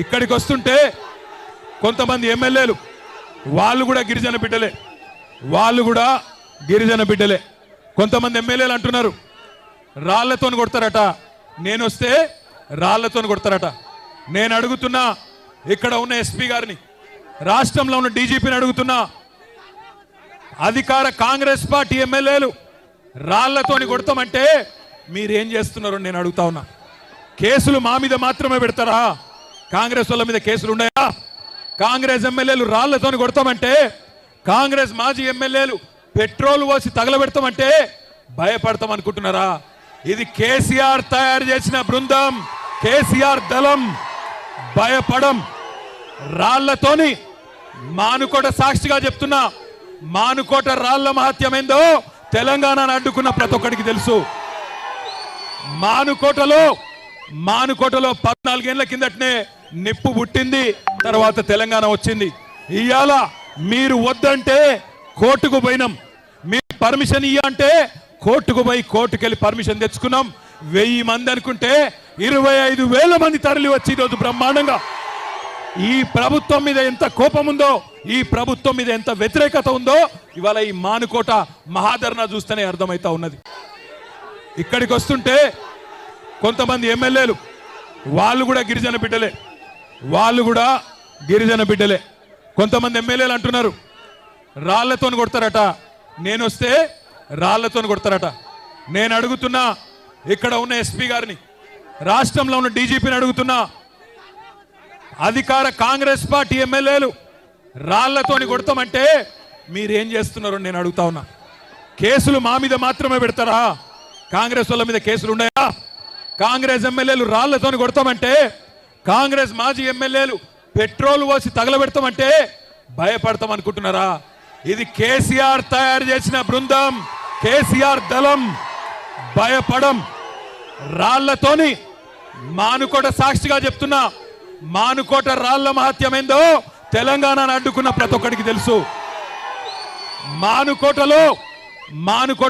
ఇక్కడికి వస్తుంటే కొంతమంది ఎమ్మెల్యేలు వాళ్ళు కూడా గిరిజన బిడ్డలే. వాళ్ళు కూడా గిరిజన బిడ్డలే. కొంతమంది ఎమ్మెల్యేలు అంటున్నారు రాళ్ళతో కొడతారట. నేను వస్తే రాళ్ళతో కొడతారట. నేను అడుగుతున్నా ఇక్కడ ఉన్న ఎస్పీ గారిని రాష్ట్రంలో ఉన్న డీజీపీని అడుగుతున్నా. అధికార కాంగ్రెస్ పార్టీ ఎమ్మెల్యేలు రాళ్ళతోని కొడతామంటే మీరేం చేస్తున్నారు నేను అడుగుతా ఉన్నా. కేసులు మా మీద మాత్రమే పెడతారా? కాంగ్రెస్ వాళ్ళ మీద కేసులు ఉన్నాయా? కాంగ్రెస్ ఎమ్మెల్యేలు రాళ్ళతోని కొడతామంటే కాంగ్రెస్ మాజీ ఎమ్మెల్యేలు పెట్రోల్ పోసి తగలబెడతామంటే భయపడతాం అనుకుంటున్నారా ఇది కేసీఆర్ తయారు చేసిన బృందం కేసీఆర్ దళం భయపడం. రాళ్ళతోని మానుకోట సాక్షిగా చెప్తున్నా మానుకోట రాళ్ళ మహత్యమేందో తెలంగాణను అడ్డుకున్న ప్రతి ఒక్కడికి తెలుసు. మానుకోటలో మానుకోటలో పద్నాలుగేళ్ళ కిందటనే నిప్పు పుట్టింది తర్వాత తెలంగాణ వచ్చింది. ఇవాళ మీరు వద్దంటే కోర్టుకు పోయినాం. మీరు పర్మిషన్ ఇయ్య అంటే కోర్టుకు పోయి కోర్టుకెళ్ళి పర్మిషన్ తెచ్చుకున్నాం. వెయ్యి మంది అనుకుంటే ఇరవై ఐదు వేల మంది తరలి వచ్చి ఈరోజు బ్రహ్మాండంగా. ఈ ప్రభుత్వం మీద ఎంత కోపం ఉందో ఈ ప్రభుత్వం మీద ఎంత వ్యతిరేకత ఉందో ఇవాళ ఈ మానుకోట మహాధరణ చూస్తేనే అర్థమవుతా ఉన్నది. ఇక్కడికి వస్తుంటే కొంతమంది ఎమ్మెల్యేలు వాళ్ళు కూడా గిరిజన బిడ్డలే. వాళ్ళు కూడా గిరిజన బిడ్డలే. కొంతమంది ఎమ్మెల్యేలు అంటున్నారు రాళ్ళతో కొడతారట. నేను వస్తే రాళ్ళతో కొడతారట. నేను అడుగుతున్నా ఇక్కడ ఉన్న ఎస్పీ గారిని రాష్ట్రంలో ఉన్న డీజీపీని అడుగుతున్నా. అధికార కాంగ్రెస్ పార్టీ ఎమ్మెల్యేలు రాళ్ళతోని కొడతామంటే మీరేం చేస్తున్నారు నేను అడుగుతా ఉన్నా. కేసులు మా మీద మాత్రమే పెడతారా? కాంగ్రెస్ వాళ్ళ మీద కేసులు ఉన్నాయా? కాంగ్రెస్ ఎమ్మెల్యేలు రాళ్ళతోని కొడతామంటే కాంగ్రెస్ మాజీ ఎమ్మెల్యేలు పెట్రోల్ పోసి తగలబెడతామంటే భయపడతాం అనుకుంటున్నారా ఇది కేసీఆర్ తయారు చేసిన బృందం కేసీఆర్ దళం భయపడం. రాళ్ళతోని మానుకోట సాక్షిగా చెప్తున్నా మానుకోట రాళ్ళ మహత్యమేందో తెలంగాణను అడ్డుకున్న ప్రతి ఒక్కడికి తెలుసు. మానుకోటలో మానుకోట